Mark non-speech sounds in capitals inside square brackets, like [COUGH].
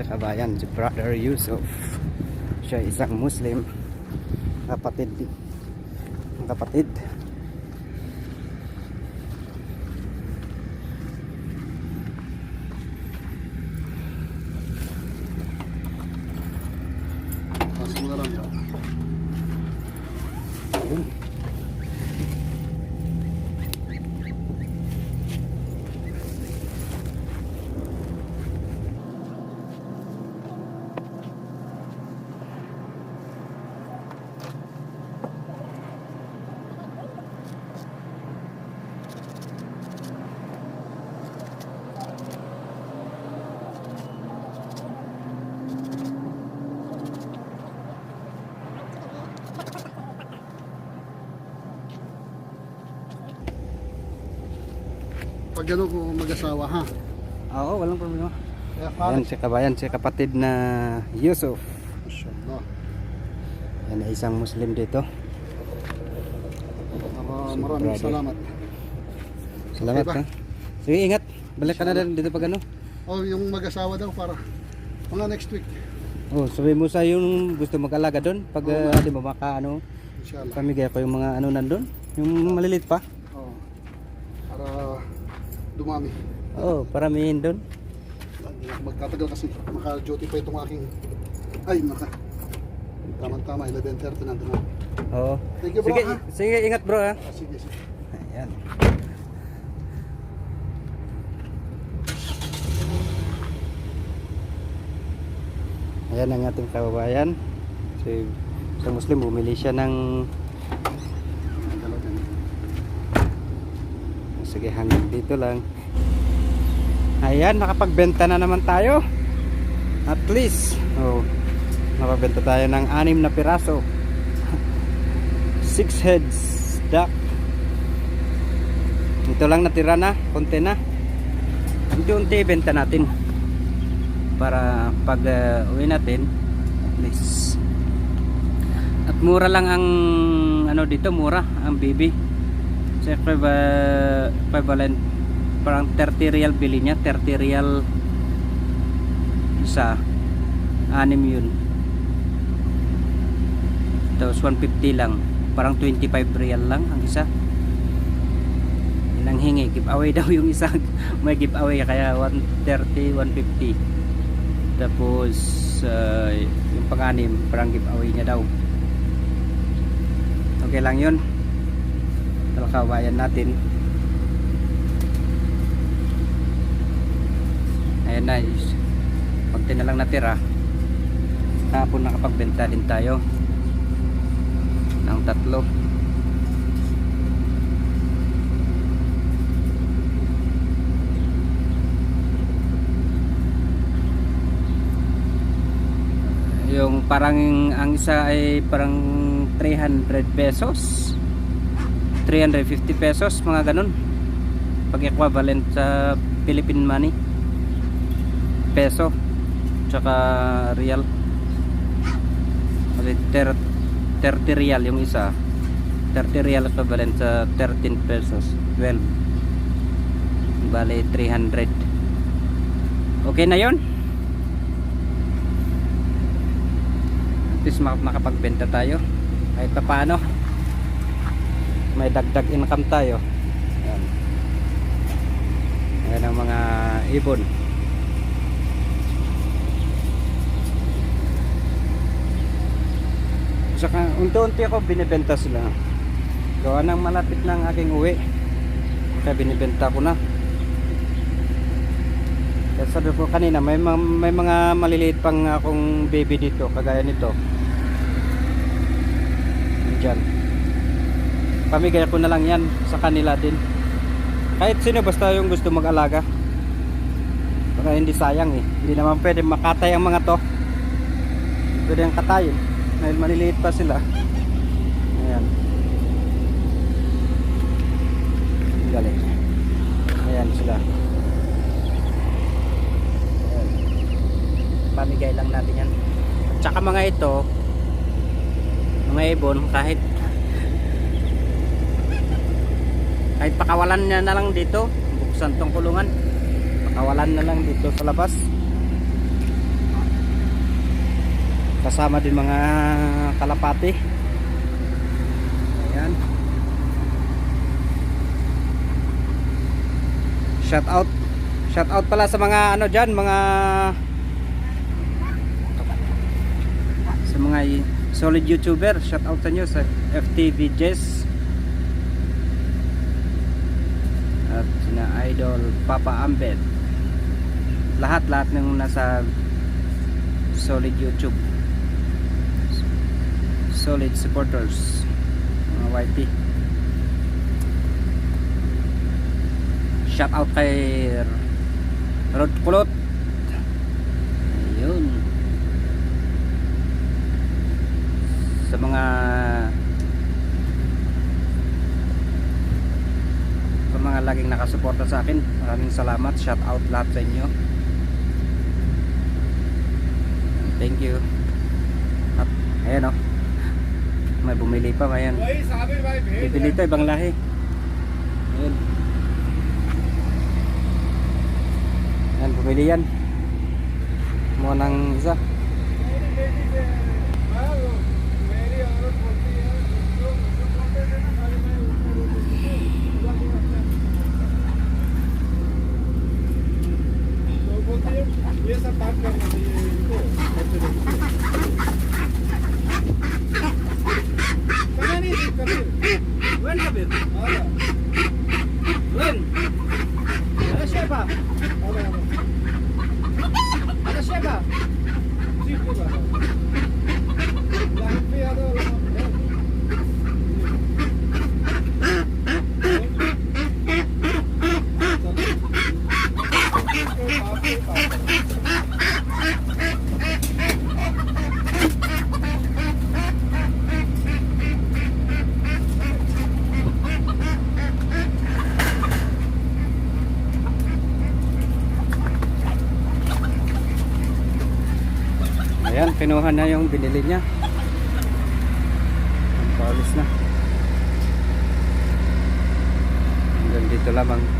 Yan sa kabayan, si Brother Yusuf. Siya isang Muslim. Kapatid. Kapatid. Gano'n ko mag-asawa ha. Oo, walang problema. Kaya Yan si kabayan, si kapatid na Yusuf. Mashallah. Yan ay isang Muslim dito. Mara- maraming brother. salamat. Salamat Okay ba? ha. Sige, ingat. Balik ka na din dito pag ano. Oh, yung mag-asawa daw para mga next week. Oh, sabi mo sa yung gusto mag-alaga doon pag uh, nga. di ba maka ano, Inshallah. pamigay ko yung mga ano nandun, yung malilit pa. Oh, para dumami. Oh, paramihin doon. Magtatagal kasi maka-duty pa itong aking ay maka tama-tama 11.30 nandun na. Oo. Thank you bro Sige, ha. sige, ingat bro ha. Ah, sige, sige. Ayan. Ayan ang ating kababayan. Si isang Muslim bumili siya ng Dalawa yan. Sige hanggang dito lang. Ayan, nakapagbenta na naman tayo. At least, oh, nakabenta tayo ng anim na piraso. [LAUGHS] Six heads duck. Ito lang natira na, konti na. Unti-unti benta natin. Para pag uh, uwi natin, at least. At mura lang ang ano dito, mura ang bibi. Equiva- equivalent parang 30 real bili niya, 30 real isa. Anim yun. Tapos 150 lang. Parang 25 real lang ang isa. Yun ang hingi. Giveaway [LAUGHS] daw yung isa. May giveaway kaya 130, 150. Tapos uh, yung pang-anim parang giveaway niya daw. Okay lang yun. Talakawayan natin. Ayan na. Konti na lang natira. Kahapon nakapagbenta din tayo ng tatlo. Yung parang ang isa ay parang 300 pesos. 350 pesos mga ganun. Pag equivalent sa Philippine money. Peso tsaka real. Kasi ter- 30 real yung isa. 30 real equivalent sa 13 pesos. 12. Bale 300. Okay na yon. At least mak- makapagbenta tayo. Kahit pa paano. May dagdag income tayo. Ayan. Ayan ang mga ibon. Saka unti-unti ako binibenta sila. Gawa ng malapit ng aking uwi. Kaya binibenta ko na. Kaya sabi ko kanina may, may mga maliliit pang akong baby dito kagaya nito. Diyan. Pamigay ko na lang yan sa kanila din. Kahit sino basta yung gusto mag-alaga. Baka hindi sayang eh. Hindi naman pwede makatay ang mga to. Pwede ang katayin. Dahil maliliit pa sila. Ayan. Galing. Ayan sila. Ayan. Pamigay lang natin yan. At saka mga ito, mga ibon, kahit kahit pakawalan niya na lang dito, buksan tong kulungan. Pakawalan na lang dito sa labas. kasama din mga kalapati. Ayan. Shout out. Shout out pala sa mga ano dyan mga sa mga solid youtuber. Shout out sa inyo sa FTV Jess at sina idol Papa Ambed. Lahat lahat ng nasa solid YouTube. Solid supporters. Mga YT shout out kay Rod Kulot. Ayun. Sa mga sa mga laging nakasuporta sa akin. Maraming salamat. Shout out lahat sa inyo. Thank you. At ayan o may bumili pa ayan. Bibili ito ibang lahi. Ayan. Ayan bumili yan. Mo ng isa. ये सब बात करना चाहिए इनको। पता नहीं करते वन का बेटा kinuha na yung binili niya. Paulis na. Hanggang dito lamang.